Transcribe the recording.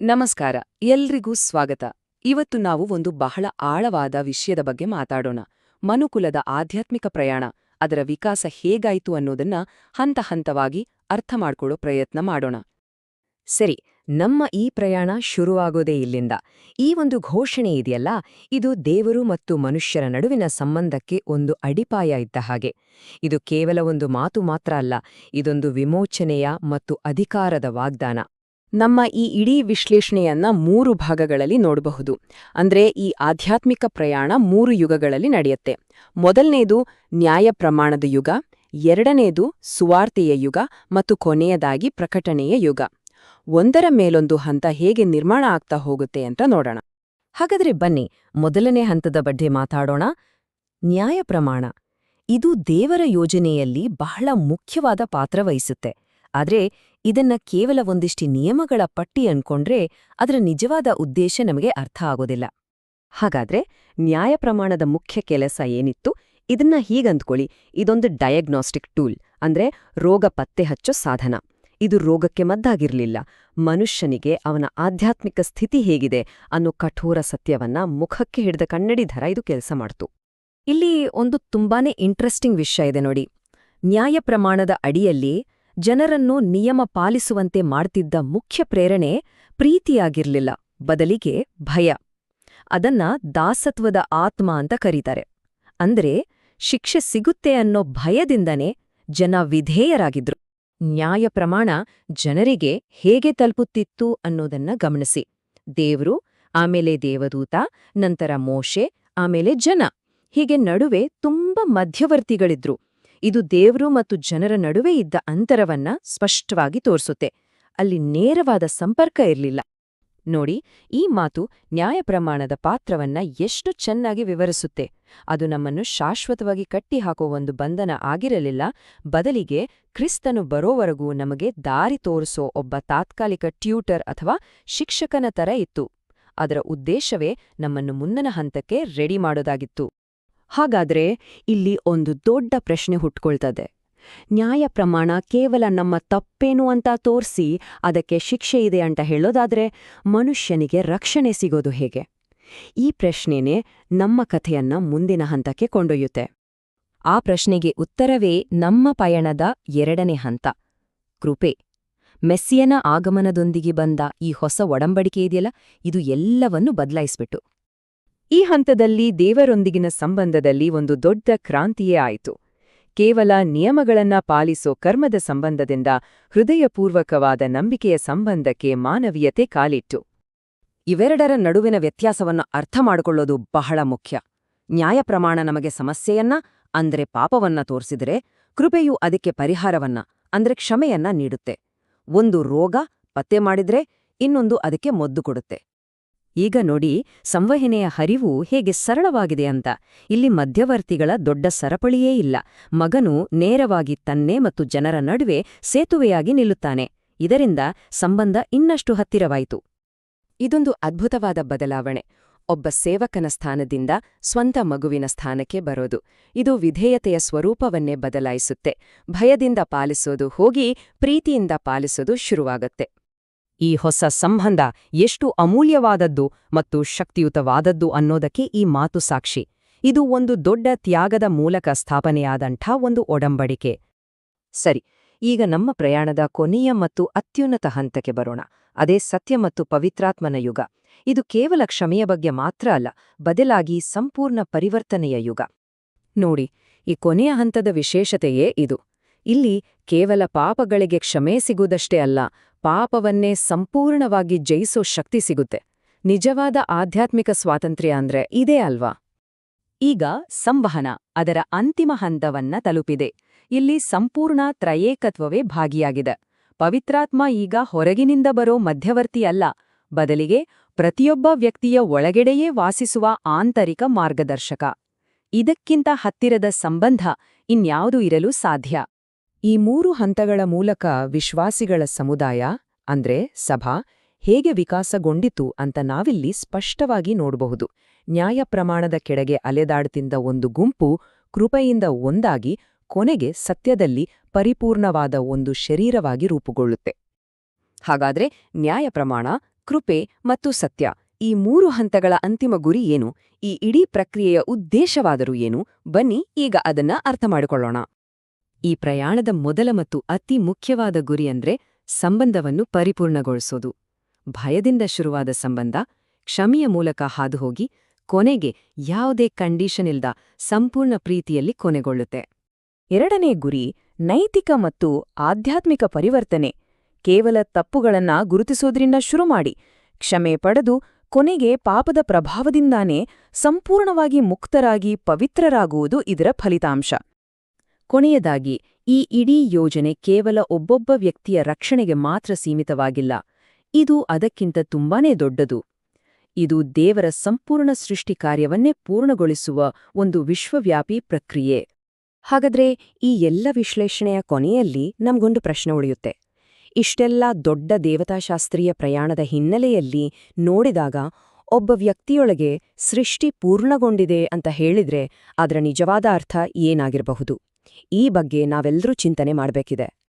ನಮಸ್ಕಾರ, ಎಲ್ರಿಗೂ ಸ್ವಾಗತ. ಇವತ್ತು ನಾವು ಒಂದು ಬಹಳ ಆಳವಾದ ವಿಷಯದ ಬಗ್ಗೆ ಮಾತಾಡೋಣ. ಮನುಕುಲದ ಆಧ್ಯಾತ್ಮಿಕ ಪ್ರಯಾಣ, ಅದರ ವಿಕಾಸ ಹೇಗಾಯಿತು ಅನ್ನೋದನ್ನ ಹಂತ ಹಂತವಾಗಿ ಅರ್ಥ ಮಾಡ್ಕೊಳ್ಳೋ ಪ್ರಯತ್ನ ಮಾಡೋಣ. ಸರಿ, ನಮ್ಮ ಈ ಪ್ರಯಾಣ ಶುರುವಾಗೋದೇ ಇಲ್ಲಿಂದ. ಈ ಒಂದು ಘೋಷಣೆ ಇದೆಯಲ್ಲ, ಇದು ದೇವರು ಮತ್ತು ಮನುಷ್ಯರ ನಡುವಿನ ಸಂಬಂಧಕ್ಕೆ ಒಂದು ಅಡಿಪಾಯ ಇದ್ದ ಹಾಗೆ. ಇದು ಕೇವಲ ಒಂದು ಮಾತು ಮಾತ್ರ ಅಲ್ಲ, ಇದೊಂದು ವಿಮೋಚನೆಯ ಮತ್ತು ಅಧಿಕಾರದ ವಾಗ್ದಾನ. ನಮ್ಮ ಈ ಇಡೀ ವಿಶ್ಲೇಷಣೆಯನ್ನ ಮೂರು ಭಾಗಗಳಲ್ಲಿ ನೋಡಬಹುದು. ಅಂದ್ರೆ ಈ ಆಧ್ಯಾತ್ಮಿಕ ಪ್ರಯಾಣ ಮೂರು ಯುಗಗಳಲ್ಲಿ ನಡೆಯುತ್ತೆ. ಮೊದಲನೆಯದು ನ್ಯಾಯ ಪ್ರಮಾಣದ ಯುಗ, ಎರಡನೇದು ಸುವಾರ್ತೆಯ ಯುಗ ಮತ್ತು ಕೊನೆಯದಾಗಿ ಪ್ರಕಟಣೆಯ ಯುಗ. ಒಂದರ ಮೇಲೊಂದು ಹಂತ ಹೇಗೆ ನಿರ್ಮಾಣ ಆಗ್ತಾ ಹೋಗುತ್ತೆ ಅಂತ ನೋಡೋಣ. ಹಾಗಾದ್ರೆ ಬನ್ನಿ, ಮೊದಲನೇ ಹಂತದ ಬಗ್ಗೆ ಮಾತಾಡೋಣ. ನ್ಯಾಯ ಪ್ರಮಾಣ. ಇದು ದೇವರ ಯೋಜನೆಯಲ್ಲಿ ಬಹಳ ಮುಖ್ಯವಾದ ಪಾತ್ರ ವಹಿಸುತ್ತೆ. ಆದ್ರೆ ಇದನ್ನ ಕೇವಲ ಒಂದಿಷ್ಟು ನಿಯಮಗಳ ಪಟ್ಟಿ ಅನ್ಕೊಂಡ್ರೆ ಅದರ ನಿಜವಾದ ಉದ್ದೇಶ ನಮಗೆ ಅರ್ಥ ಆಗೋದಿಲ್ಲ. ಹಾಗಾದ್ರೆ ನ್ಯಾಯ ಪ್ರಮಾಣದ ಮುಖ್ಯ ಕೆಲಸ ಏನಿತ್ತು? ಇದನ್ನ ಹೀಗಂದ್ಕೊಳ್ಳಿ. ಇದೊಂದು ಡಯಾಗ್ನಾಸ್ಟಿಕ್ ಟೂಲ್ ಅಂದ್ರೆ ರೋಗ ಪತ್ತೆ ಹಚ್ಚೋ ಸಾಧನ. ಇದು ರೋಗಕ್ಕೆ ಮದ್ದಾಗಿರ್ಲಿಲ್ಲ. ಮನುಷ್ಯನಿಗೆ ಅವನ ಆಧ್ಯಾತ್ಮಿಕ ಸ್ಥಿತಿ ಹೇಗಿದೆ ಅನ್ನೋ ಕಠೋರ ಸತ್ಯವನ್ನ ಮುಖಕ್ಕೆ ಹಿಡಿದ ಕನ್ನಡಿ ಧರ ಇದು ಕೆಲಸ ಮಾಡ್ತು. ಇಲ್ಲಿ ಒಂದು ತುಂಬಾನೇ ಇಂಟ್ರೆಸ್ಟಿಂಗ್ ವಿಷಯ ಇದೆ ನೋಡಿ. ನ್ಯಾಯ ಪ್ರಮಾಣದ ಅಡಿಯಲ್ಲಿ ಜನರನ್ನು ನಿಯಮ ಪಾಲಿಸುವಂತೆ ಮಾಡ್ತಿದ್ದ ಮುಖ್ಯ ಪ್ರೇರಣೆ ಪ್ರೀತಿಯಾಗಿರ್ಲಿಲ್ಲ, ಬದಲಿಗೆ ಭಯ. ಅದನ್ನ ದಾಸತ್ವದ ಆತ್ಮ ಅಂತ ಕರೀತಾರೆ. ಅಂದ್ರೆ ಶಿಕ್ಷೆ ಸಿಗುತ್ತೆ ಅನ್ನೋ ಭಯದಿಂದನೇ ಜನ ವಿಧೇಯರಾಗಿದ್ರು. ನ್ಯಾಯ ಪ್ರಮಾಣ ಜನರಿಗೆ ಹೇಗೆ ತಲುಪುತ್ತಿತ್ತು ಅನ್ನೋದನ್ನ ಗಮನಿಸಿ. ದೇವ್ರು, ಆಮೇಲೆ ದೇವದೂತ, ನಂತರ ಮೋಶೆ, ಆಮೇಲೆ ಜನ. ಹೀಗೆ ನಡುವೆ ತುಂಬ ಮಧ್ಯವರ್ತಿಗಳಿದ್ರು. ಇದು ದೇವರು ಮತ್ತು ಜನರ ನಡುವೆ ಇದ್ದ ಅಂತರವನ್ನ ಸ್ಪಷ್ಟವಾಗಿ ತೋರಿಸುತ್ತೆ. ಅಲ್ಲಿ ನೇರವಾದ ಸಂಪರ್ಕ ಇರಲಿಲ್ಲ. ನೋಡಿ, ಈ ಮಾತು ನ್ಯಾಯ ಪ್ರಮಾಣದ ಪಾತ್ರವನ್ನ ಎಷ್ಟು ಚೆನ್ನಾಗಿ ವಿವರಿಸುತ್ತೆ. ಅದು ನಮ್ಮನ್ನು ಶಾಶ್ವತವಾಗಿ ಕಟ್ಟಿಹಾಕೋ ಒಂದು ಬಂಧನ ಆಗಿರಲಿಲ್ಲ. ಬದಲಿಗೆ ಕ್ರಿಸ್ತನು ಬರೋವರೆಗೂ ನಮಗೆ ದಾರಿ ತೋರಿಸೋ ಒಬ್ಬ ತಾತ್ಕಾಲಿಕ ಟ್ಯೂಟರ್ ಅಥವಾ ಶಿಕ್ಷಕನ ತರ ಇತ್ತು. ಅದರ ಉದ್ದೇಶವೇ ನಮ್ಮನ್ನು ಮುಂದಿನ ಹಂತಕ್ಕೆ ರೆಡಿ ಮಾಡೋದಾಗಿತ್ತು. ಹಾಗಾದ್ರೆ ಇಲ್ಲಿ ಒಂದು ದೊಡ್ಡ ಪ್ರಶ್ನೆ ಹುಟ್ಕೊಳ್ತದೆ. ನ್ಯಾಯ ಪ್ರಮಾಣ ಕೇವಲ ನಮ್ಮ ತಪ್ಪೇನು ಅಂತ ತೋರಿಸಿ ಅದಕ್ಕೆ ಶಿಕ್ಷೆ ಇದೆ ಅಂತ ಹೇಳೋದಾದ್ರೆ ಮನುಷ್ಯನಿಗೆ ರಕ್ಷಣೆ ಸಿಗೋದು ಹೇಗೆ? ಈ ಪ್ರಶ್ನೆನೇ ನಮ್ಮ ಕಥೆಯನ್ನ ಮುಂದಿನ ಹಂತಕ್ಕೆ ಕೊಂಡೊಯ್ಯುತ್ತೆ. ಆ ಪ್ರಶ್ನೆಗೆ ಉತ್ತರವೇ ನಮ್ಮ ಪಯಣದ ಎರಡನೇ ಹಂತ. ಕೃಪೆ. ಮೆಸ್ಸಿಯನ ಆಗಮನದೊಂದಿಗೆ ಬಂದ ಈ ಹೊಸ ಒಡಂಬಡಿಕೆ ಇದೆಯಲ್ಲ? ಇದು ಎಲ್ಲವನ್ನೂ ಬದಲಾಯಿಸ್ಬಿಟ್ಟು. ಈ ಹಂತದಲ್ಲಿ ದೇವರೊಂದಿಗಿನ ಸಂಬಂಧದಲ್ಲಿ ಒಂದು ದೊಡ್ಡ ಕ್ರಾಂತಿಯೇ ಆಯಿತು. ಕೇವಲ ನಿಯಮಗಳನ್ನ ಪಾಲಿಸೋ ಕರ್ಮದ ಸಂಬಂಧದಿಂದ ಹೃದಯಪೂರ್ವಕವಾದ ನಂಬಿಕೆಯ ಸಂಬಂಧಕ್ಕೆ ಮಾನವೀಯತೆ ಕಾಲಿಟ್ಟು. ಇವೆರಡರ ನಡುವಿನ ವ್ಯತ್ಯಾಸವನ್ನು ಅರ್ಥ ಮಾಡಿಕೊಳ್ಳೋದು ಬಹಳ ಮುಖ್ಯ. ನ್ಯಾಯ ಪ್ರಮಾಣ ನಮಗೆ ಸಮಸ್ಯೆಯನ್ನ, ಅಂದರೆ ಪಾಪವನ್ನ ತೋರಿಸಿದರೆ ಕೃಪೆಯು ಅದಕ್ಕೆ ಪರಿಹಾರವನ್ನ, ಅಂದ್ರೆ ಕ್ಷಮೆಯನ್ನ ನೀಡುತ್ತೆ. ಒಂದು ರೋಗ ಪತ್ತೆ ಮಾಡಿದ್ರೆ ಇನ್ನೊಂದು ಅದಕ್ಕೆ ಮೊದ್ದು ಕೊಡುತ್ತೆ. ಈಗ ನೋಡಿ, ಸಂವಹನೆಯ ಹರಿವು ಹೇಗೆ ಸರಳವಾಗಿದೆ ಅಂತ. ಇಲ್ಲಿ ಮಧ್ಯವರ್ತಿಗಳ ದೊಡ್ಡ ಸರಪಳಿಯೇ ಇಲ್ಲ. ಮಗನು ನೇರವಾಗಿ ತನ್ನೇ ಮತ್ತು ಜನರ ನಡುವೆ ಸೇತುವೆಯಾಗಿ ನಿಲ್ಲುತ್ತಾನೆ. ಇದರಿಂದ ಸಂಬಂಧ ಇನ್ನಷ್ಟು ಹತ್ತಿರವಾಯಿತು. ಇದೊಂದು ಅದ್ಭುತವಾದ ಬದಲಾವಣೆ. ಒಬ್ಬ ಸೇವಕನ ಸ್ಥಾನದಿಂದ ಸ್ವಂತ ಮಗುವಿನ ಸ್ಥಾನಕ್ಕೆ ಬರೋದು. ಇದು ವಿಧೇಯತೆಯ ಸ್ವರೂಪವನ್ನೇ ಬದಲಾಯಿಸುತ್ತೆ. ಭಯದಿಂದ ಪಾಲಿಸೋದು ಹೋಗಿ ಪ್ರೀತಿಯಿಂದ ಪಾಲಿಸೋದು ಶುರುವಾಗತ್ತೆ. ಈ ಹೊಸ ಸಂಬಂಧ ಎಷ್ಟು ಅಮೂಲ್ಯವಾದದ್ದು ಮತ್ತು ಶಕ್ತಿಯುತವಾದದ್ದು ಅನ್ನೋದಕ್ಕೆ ಈ ಮಾತು ಸಾಕ್ಷಿ. ಇದು ಒಂದು ದೊಡ್ಡ ತ್ಯಾಗದ ಮೂಲಕ ಸ್ಥಾಪನೆಯಾದಂಥ ಒಂದು ಒಡಂಬಡಿಕೆ. ಸರಿ, ಈಗ ನಮ್ಮ ಪ್ರಯಾಣದ ಕೊನೆಯ ಮತ್ತು ಅತ್ಯುನ್ನತ ಹಂತಕ್ಕೆ ಬರೋಣ. ಅದೇ ಸತ್ಯ ಮತ್ತು ಪವಿತ್ರಾತ್ಮನ ಯುಗ. ಇದು ಕೇವಲ ಕ್ಷಮೆಯ ಬಗ್ಗೆ ಮಾತ್ರ ಅಲ್ಲ, ಬದಲಾಗಿ ಸಂಪೂರ್ಣ ಪರಿವರ್ತನೆಯ ಯುಗ. ನೋಡಿ, ಈ ಕೊನೆಯ ಹಂತದ ವಿಶೇಷತೆಯೇ ಇದು. ಇಲ್ಲಿ ಕೇವಲ ಪಾಪಗಳಿಗೆ ಕ್ಷಮೆ ಸಿಗುವುದಷ್ಟೇ ಅಲ್ಲ ಪಾಪವನ್ನೇ ಸಂಪೂರ್ಣವಾಗಿ ಜಯಿಸೋ ಶಕ್ತಿ ಸಿಗುತ್ತೆ. ನಿಜವಾದ ಆಧ್ಯಾತ್ಮಿಕ ಸ್ವಾತಂತ್ರ್ಯ ಅಂದ್ರೆ ಇದೇ ಅಲ್ವಾ? ಈಗ ಸಂವಹನ ಅದರ ಅಂತಿಮ ಹಂತವನ್ನ ತಲುಪಿದೆ. ಇಲ್ಲಿ ಸಂಪೂರ್ಣ ತ್ರಯೇಕತ್ವವೇ ಭಾಗಿಯಾಗಿದೆ. ಪವಿತ್ರಾತ್ಮ ಈಗ ಹೊರಗಿನಿಂದ ಬರೋ ಮಧ್ಯವರ್ತಿಯಲ್ಲ ಬದಲಿಗೆ ಪ್ರತಿಯೊಬ್ಬ ವ್ಯಕ್ತಿಯ ಒಳಗೆಡೆಯೇ ವಾಸಿಸುವ ಆಂತರಿಕ ಮಾರ್ಗದರ್ಶಕ. ಇದಕ್ಕಿಂತ ಹತ್ತಿರದ ಸಂಬಂಧ ಇನ್ಯಾವುದೂ ಇರಲು ಸಾಧ್ಯ. ಈ ಮೂರು ಹಂತಗಳ ಮೂಲಕ ವಿಶ್ವಾಸಿಗಳ ಸಮುದಾಯ, ಅಂದ್ರೆ ಸಭಾ, ಹೇಗೆ ವಿಕಾಸಗೊಂಡಿತು ಅಂತ ನಾವಿಲ್ಲಿ ಸ್ಪಷ್ಟವಾಗಿ ನೋಡಬಹುದು. ನ್ಯಾಯ ಪ್ರಮಾಣದ ಕೆಳಗೆ ಅಲೆದಾಡ್ತಿದ್ದ ಒಂದು ಗುಂಪು ಕೃಪೆಯಿಂದ ಒಂದಾಗಿ ಕೊನೆಗೆ ಸತ್ಯದಲ್ಲಿ ಪರಿಪೂರ್ಣವಾದ ಒಂದು ಶರೀರವಾಗಿ ರೂಪುಗೊಳ್ಳುತ್ತೆ. ಹಾಗಾದ್ರೆ ನ್ಯಾಯ ಪ್ರಮಾಣ, ಕೃಪೆ ಮತ್ತು ಸತ್ಯ ಈ ಮೂರು ಹಂತಗಳ ಅಂತಿಮ ಗುರಿ ಏನು? ಈ ಇಡೀ ಪ್ರಕ್ರಿಯೆಯ ಉದ್ದೇಶವಾದರೂ ಏನು? ಬನ್ನಿ ಈಗ ಅದನ್ನ ಅರ್ಥ ಮಾಡಿಕೊಳ್ಳೋಣ. ಈ ಪ್ರಯಾಣದ ಮೊದಲ ಮತ್ತು ಅತಿ ಮುಖ್ಯವಾದ ಗುರಿ ಅಂದ್ರೆ ಸಂಬಂಧವನ್ನು ಪರಿಪೂರ್ಣಗೊಳಿಸೋದು. ಭಯದಿಂದ ಶುರುವಾದ ಸಂಬಂಧ ಕ್ಷಮೆಯ ಮೂಲಕ ಹಾದುಹೋಗಿ ಕೊನೆಗೆ ಯಾವುದೇ ಕಂಡೀಷನ್ ಇಲ್ದ ಸಂಪೂರ್ಣ ಪ್ರೀತಿಯಲ್ಲಿ ಕೊನೆಗೊಳ್ಳುತ್ತೆ. ಎರಡನೇ ಗುರಿ ನೈತಿಕ ಮತ್ತು ಆಧ್ಯಾತ್ಮಿಕ ಪರಿವರ್ತನೆ. ಕೇವಲ ತಪ್ಪುಗಳನ್ನ ಗುರುತಿಸೋದ್ರಿಂದ ಶುರುಮಾಡಿ ಕ್ಷಮೆ ಪಡೆದು ಕೊನೆಗೆ ಪಾಪದ ಪ್ರಭಾವದಿಂದಾನೇ ಸಂಪೂರ್ಣವಾಗಿ ಮುಕ್ತರಾಗಿ ಪವಿತ್ರರಾಗುವುದು ಇದರ ಫಲಿತಾಂಶ. ಕೊನೆಯದಾಗಿ, ಈ ಇಡೀ ಯೋಜನೆ ಕೇವಲ ಒಬ್ಬೊಬ್ಬ ವ್ಯಕ್ತಿಯ ರಕ್ಷಣೆಗೆ ಮಾತ್ರ ಸೀಮಿತವಾಗಿಲ್ಲ, ಇದು ಅದಕ್ಕಿಂತ ತುಂಬಾನೇ ದೊಡ್ಡದು. ಇದು ದೇವರ ಸಂಪೂರ್ಣ ಸೃಷ್ಟಿ ಕಾರ್ಯವನ್ನೇ ಪೂರ್ಣಗೊಳಿಸುವ ಒಂದು ವಿಶ್ವವ್ಯಾಪಿ ಪ್ರಕ್ರಿಯೆ. ಹಾಗಾದ್ರೆ, ಈ ಎಲ್ಲ ವಿಶ್ಲೇಷಣೆಯ ಕೊನೆಯಲ್ಲಿ ನಮ್ಗೊಂದು ಪ್ರಶ್ನೆ ಉಳಿಯುತ್ತೆ. ಇಷ್ಟೆಲ್ಲ ದೊಡ್ಡ ದೇವತಾಶಾಸ್ತ್ರೀಯ ಪ್ರಯಾಣದ ಹಿನ್ನೆಲೆಯಲ್ಲಿ ನೋಡಿದಾಗ ಒಬ್ಬ ವ್ಯಕ್ತಿಯೊಳಗೆ ಸೃಷ್ಟಿ ಪೂರ್ಣಗೊಂಡಿದೆ ಅಂತ ಹೇಳಿದ್ರೆ, ಅದರ ನಿಜವಾದ ಅರ್ಥ ಏನಾಗಿರಬಹುದು? ಈ ಬಗ್ಗೆ ನಾವೆಲ್ಲರೂ ಚಿಂತನೆ ಮಾಡಬೇಕಿದೆ.